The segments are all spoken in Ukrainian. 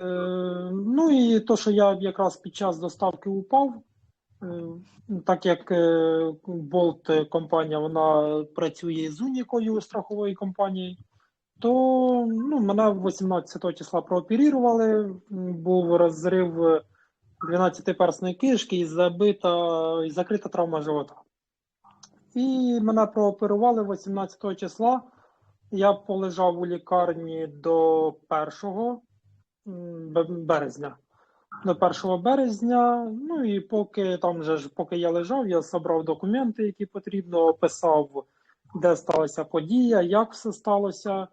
Е, ну і то, що я якраз під час доставки упав, е, так як е, Bolt компанія вона працює з унікою страхової компанії, то ну, мене 18 числа прооперували, був розрив 12-персної кишки і забита і закрита травма живота. І мене прооперували 18 числа. Я полежав у лікарні до 1 м, бе- березня. До 1 березня. Ну і поки там же ж, поки я лежав, я зібрав документи, які потрібно, описав, де сталася подія, як все сталося.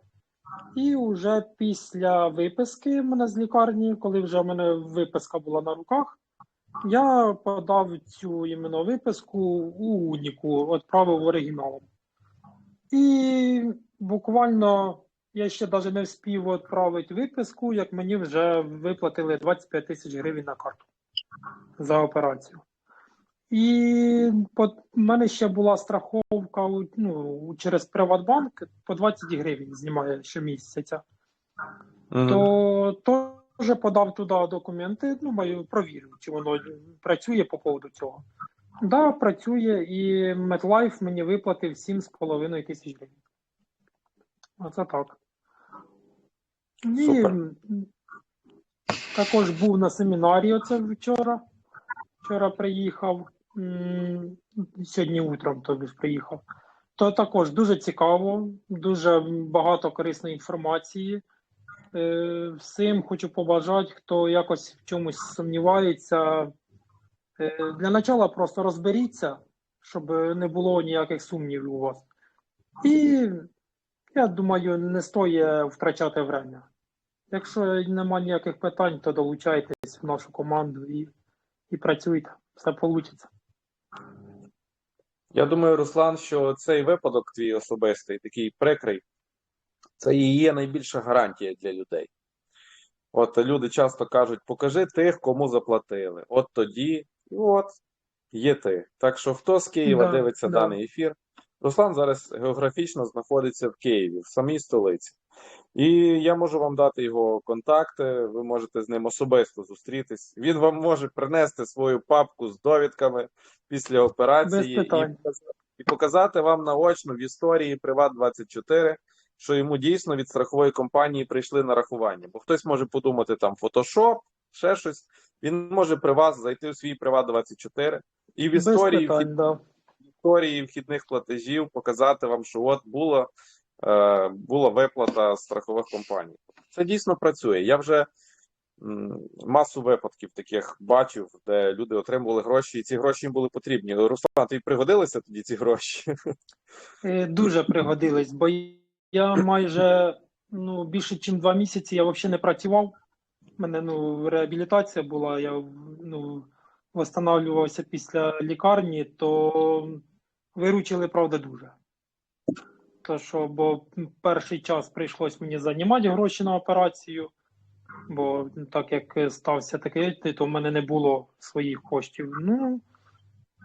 І вже після виписки мене з лікарні, коли вже в мене виписка була на руках, я подав цю іменно виписку у Уніку, відправив оригіналом. І буквально я ще навіть не встиг відправити виписку, як мені вже виплатили 25 тисяч гривень на карту за операцію. І по, в мене ще була страховка ну, через Приватбанк по 20 гривень знімає щомісяця. То теж подав туди документи, ну, маю провірю, чи воно працює по поводу цього. Так, да, працює, і MetLife мені виплатив 7,5 тисяч гривень. Оце так. І Супер. також був на семінарі оце вчора. Вчора приїхав, сьогодні утром тобі ж приїхав. То також дуже цікаво, дуже багато корисної інформації. Е, Всім хочу побажати, хто якось в чомусь сумнівається. Е, Для начала просто розберіться, щоб не було ніяких сумнівів у вас. І я думаю, не стоїть втрачати время. Якщо нема ніяких питань, то долучайтесь в нашу команду і, і працюйте. Все вийде. Я думаю, Руслан, що цей випадок твій особистий, такий прикрий, це і є найбільша гарантія для людей. От люди часто кажуть: покажи тих, кому заплатили. От тоді, і от є ти. Так що хто з Києва Да, дивиться да. даний ефір? Руслан зараз географічно знаходиться в Києві, в самій столиці. І я можу вам дати його контакти, ви можете з ним особисто зустрітись. Він вам може принести свою папку з довідками після операції і і показати вам наочно в історії Приват24, що йому дійсно від страхової компанії прийшли нарахування. Бо хтось може подумати там Photoshop, ще щось. Він може при вас зайти у свій Приват24 і в історії вхід питань, да. Історії вхідних платежів показати вам, що от була, е, була виплата страхових компаній. Це дійсно працює. Я вже масу випадків таких бачив, де люди отримували гроші, і ці гроші їм були потрібні. Руслан, тобі пригодилися тоді ці гроші? Е, Дуже пригодились, бо я майже ну, більше, ніж два місяці я взагалі не працював. У мене ну, реабілітація була, я ну, восстанавливався після лікарні, то виручили, правда, дуже. То що, бо перший час прийшлось мені займати гроші на операцію, бо так як стався такий, то в мене не було своїх коштів. Ну,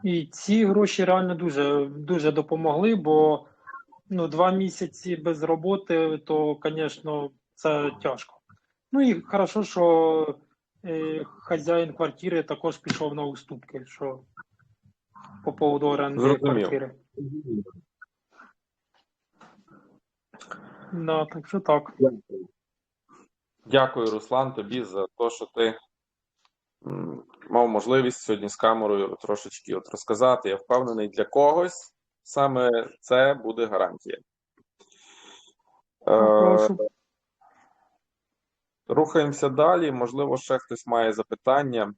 і ці гроші реально дуже, дуже допомогли, бо ну, два місяці без роботи, то, звісно, це тяжко. Ну і хорошо, що е, хазяїн квартири також пішов на уступки, що по поводу оренди квартири. Да, так що так. Дякую, Руслан, тобі за те, що ти мав можливість сьогодні з камерою трошечки от розказати. Я впевнений, для когось саме це буде гарантія. Е, Прошу. Рухаємося далі. Можливо, ще хтось має запитання.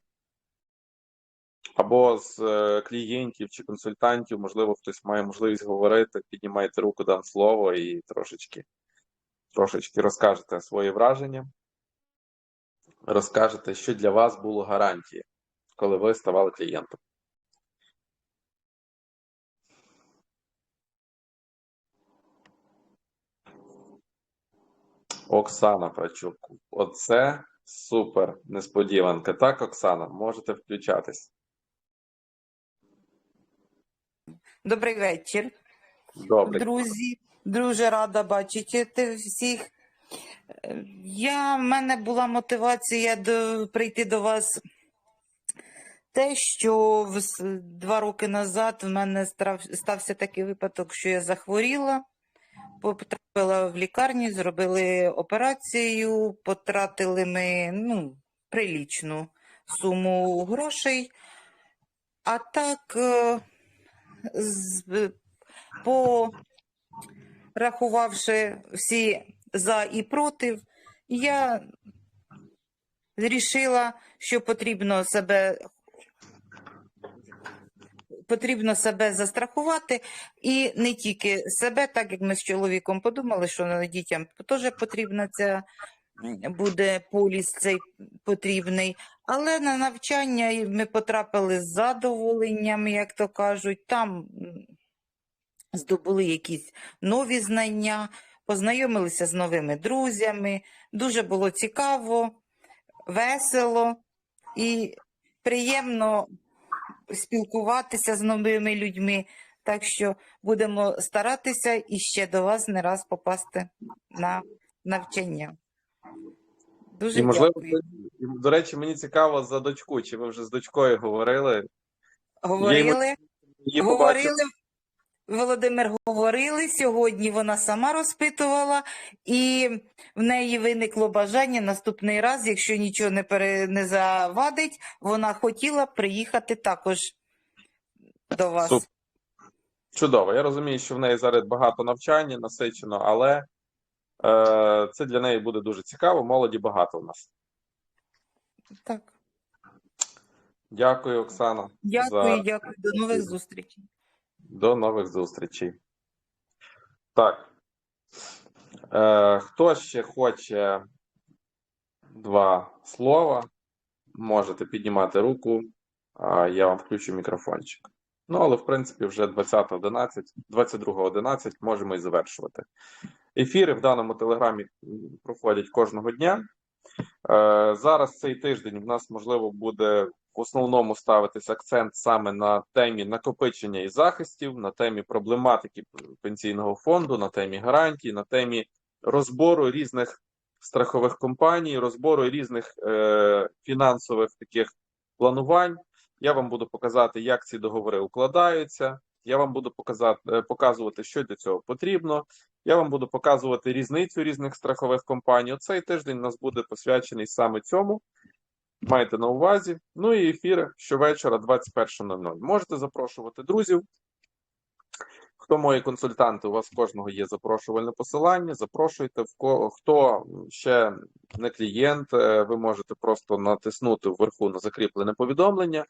Або з е, клієнтів чи консультантів, можливо, хтось має можливість говорити. Піднімайте руку, дам слово і трошечки, трошечки розкажете свої враження. Розкажете, що для вас було гарантією, коли ви ставали клієнтом. Оксана Прачук. Оце супер несподіванка. Так, Оксана, можете включатись. Добрий вечір, Добре. друзі. Дуже рада бачити всіх. Я, в мене була мотивація до, прийти до вас. Те, що в два роки назад в мене страв- стався такий випадок, що я захворіла, потрапила в лікарню, зробили операцію, потратили ми ну, прилічну суму грошей. А так, е, порахувавши всі за і проти, я вирішила, що потрібно себе потрібно себе застрахувати, і не тільки себе, так як ми з чоловіком подумали, що дітям теж потрібна ця буде поліс цей потрібний. Але на навчання ми потрапили з задоволенням, як то кажуть. Там здобули якісь нові знання, познайомилися з новими друзями. Дуже було цікаво, весело і приємно спілкуватися з новими людьми. Так що будемо старатися і ще до вас не раз попасти на навчання. Дуже І можливо, дякую. і, до речі, мені цікаво за дочку, чи ви вже з дочкою говорили? Говорили, Її говорили, Володимир, говорили. Сьогодні вона сама розпитувала, і в неї виникло бажання наступний раз, якщо нічого не, пере, не завадить, вона хотіла приїхати також до вас. Супер. Чудово. Я розумію, що в неї зараз багато навчання насичено, але це для неї буде дуже цікаво. Молоді багато в нас. Так. Дякую, Оксана. Дякую, за... дякую. До нових зустрічей. До нових зустрічей. Так. Е, хто ще хоче два слова? Можете піднімати руку, а я вам включу мікрофончик. Ну, але в принципі вже 20.11, 22.11 можемо і завершувати. Ефіри в даному телеграмі проходять кожного дня. Е, зараз цей тиждень в нас можливо буде в основному ставитись акцент саме на темі накопичення і захистів, на темі проблематики пенсійного фонду, на темі гарантій, на темі розбору різних страхових компаній, розбору різних е, фінансових таких планувань. Я вам буду показати, як ці договори укладаються. Я вам буду показати, е, показувати, що для цього потрібно. Я вам буду показувати різницю різних страхових компаній. Оцей тиждень у нас буде посвячений саме цьому. Майте на увазі. Ну і ефіри щовечора 21.00. Можете запрошувати друзів. Хто мої консультанти, у вас кожного є запрошувальне посилання. Запрошуйте хто ще не клієнт, е, ви можете просто натиснути вверху на закріплене повідомлення.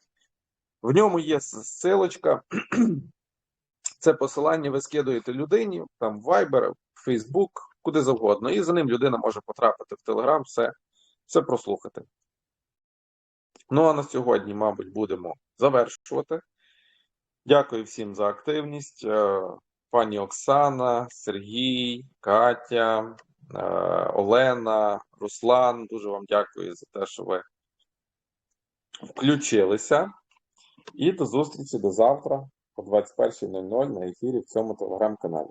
В ньому є ссылочка. Це посилання ви скидуєте людині, там в Viber, в Facebook, куди завгодно. І за ним людина може потрапити в Telegram, все, все прослухати. Ну а на сьогодні, мабуть, будемо завершувати. Дякую всім за активність. Е, Пані Оксана, Сергій, Катя, е, Олена, Руслан. Дуже вам дякую за те, що ви включилися. І до зустрічі до завтра о 21.00 на ефірі в цьому телеграм-каналі.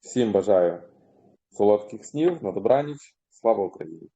Всім бажаю солодких снів, на добраніч. Слава Україні!